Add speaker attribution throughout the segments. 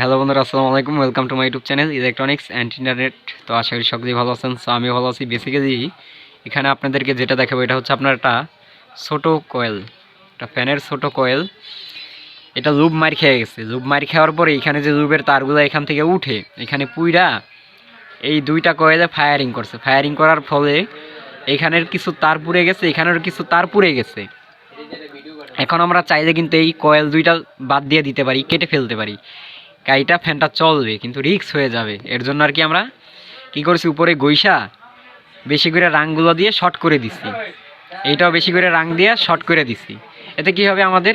Speaker 1: Hello বন্ধুরা, আসসালামু আলাইকুম। Welcome to my YouTube channel electronics and internet তো আশা করি সকলেই ভালো আছেন সো আমিও ভালো আছি। বেসিক্যালি এখানে আপনাদেরকে যেটা দেখাবো, এটা হচ্ছে আপনার একটা ছোটো কয়েল একটা ফ্যানের ছোটো কয়েল এটা লুব মার খেয়ে গেছে। লুব মার খাওয়ার পরে এখানে যে লুবের তারগুলো এখান থেকে উঠে, এখানে পুইরা এই দুইটা কয়েলে ফায়ারিং করছে। ফায়ারিং করার ফলে এখানের কিছু তার পুড়ে গেছে এখানের কিছু তার পুড়ে গেছে। এখন আমরা চাইলে কিন্তু এই কয়েল দুইটা বাদ দিয়ে দিতে পারি, কেটে ফেলতে পারি। গাড়িটা ফ্যানটা চলবে, কিন্তু রিক্স হয়ে যাবে। এর জন্য আর কি আমরা কি করছি, উপরে গৈসা বেশি করে রাংগুলো দিয়ে শর্ট করে দিছি। এইটাও বেশি করে রাং দিয়ে শর্ট করে দিছি। এতে কি হবে আমাদের?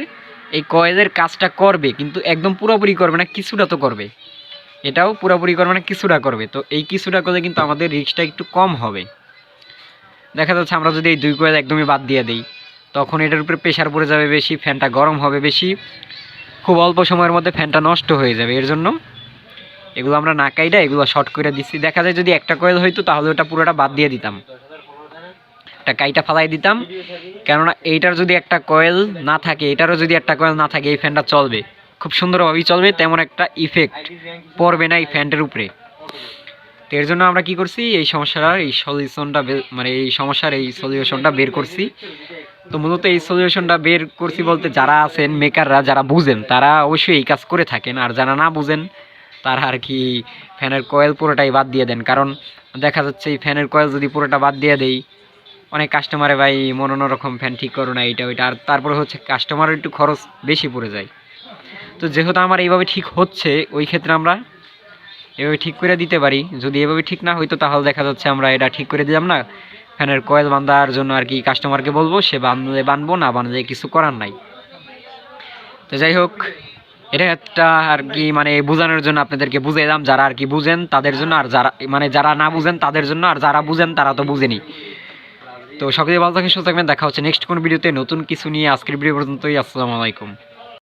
Speaker 1: এই কয়েলের কাজটা করবে, কিন্তু একদম পুরোপুরি করবে না, কিছুটা তো করবে। এটাও পুরোপুরি করবে না, কিছুটা করবে। তো এই কিছুটা করলে কিন্তু আমাদের রিক্সটা একটু কম হবে। দেখা যাচ্ছে আমরা যদি এই দুই কয়েল একদমই বাদ দিয়ে দিই, তখন এটার উপরে প্রেশার পড়ে যাবে বেশি, ফ্যানটা গরম হবে বেশি। খুব অল্প সময়ের মধ্যে ফ্যানটা নষ্ট হয়ে যাবে, এর জন্য। এগুলো আমরা না কাইডা, এগুলো শর্ট করে দিচ্ছি দেখা যায় যদি একটা কয়েল হইতো, তাহলে ওটা পুরোটা বাদ দিয়ে দিতাম। একটা কাইটা ফালাই দিতাম। কেননা এইটার যদি একটা কয়েল না থাকে, এটারও যদি একটা কয়েল না থাকে, এই ফ্যানটা চলবে। খুব সুন্দরভাবেই চলবে, তেমন একটা ইফেক্ট পড়বে না এই ফ্যানটার উপরে। তো এর জন্য আমরা কি করছি, এই সমস্যাটা এই সলিউশনটা মানে এই সমস্যার, এই সলিউশনটা বের করছি। তো মূলত এই সলিউশনটা বের করছি বলতে যারা আছেন মেকাররা যারা বুঝেন, তারা অবশ্যই এই কাজ করে থাকেন। আর যারা না বুঝেন, তারা আর কি ফ্যানের কয়েল পুরোটাই বাদ দিয়ে দেন। কারণ দেখা যাচ্ছে, এই ফ্যানের কয়েল যদি পুরোটা বাদ দিয়ে দেই, অনেক কাস্টমারে ভাই মন অন্যরকম ফ্যান ঠিক করো না, এইটা, ওইটা। আর তারপরে হচ্ছে কাস্টমারের একটু খরচ বেশি পড়ে যায়। তো যেহেতু আমার এইভাবে ঠিক হচ্ছে, ওই ক্ষেত্রে আমরা এভাবে ঠিক করে দিতে পারি। যদি এভাবে ঠিক না হইতো, তাহলে দেখা যাচ্ছে আমরা এটা ঠিক করে দিলাম না। ফ্যানের কয়েল বান্ধার জন্য আর কি কাস্টমারকে বলব, সে বানলে বানবো, না বানলে কিছু করার নাই। তো যাই হোক, এটা একটা আর কি মানে বোঝানোর জন্য আপনাদেরকে বুঝাইলাম, যারা আর কি বুঝেন তাদের জন্য আর যারা মানে যারা না বুঝেন তাদের জন্য আর যারা বুঝেন তারা তো বুঝেনি। তো সকলে ভালো থাকেন, সুস্থ থাকবেন, দেখা হচ্ছে নেক্সট কোন ভিডিওতে। নতুন কিছু নিয়ে আজকের ভিডিও পর্যন্তই, আসসালামু আলাইকুম।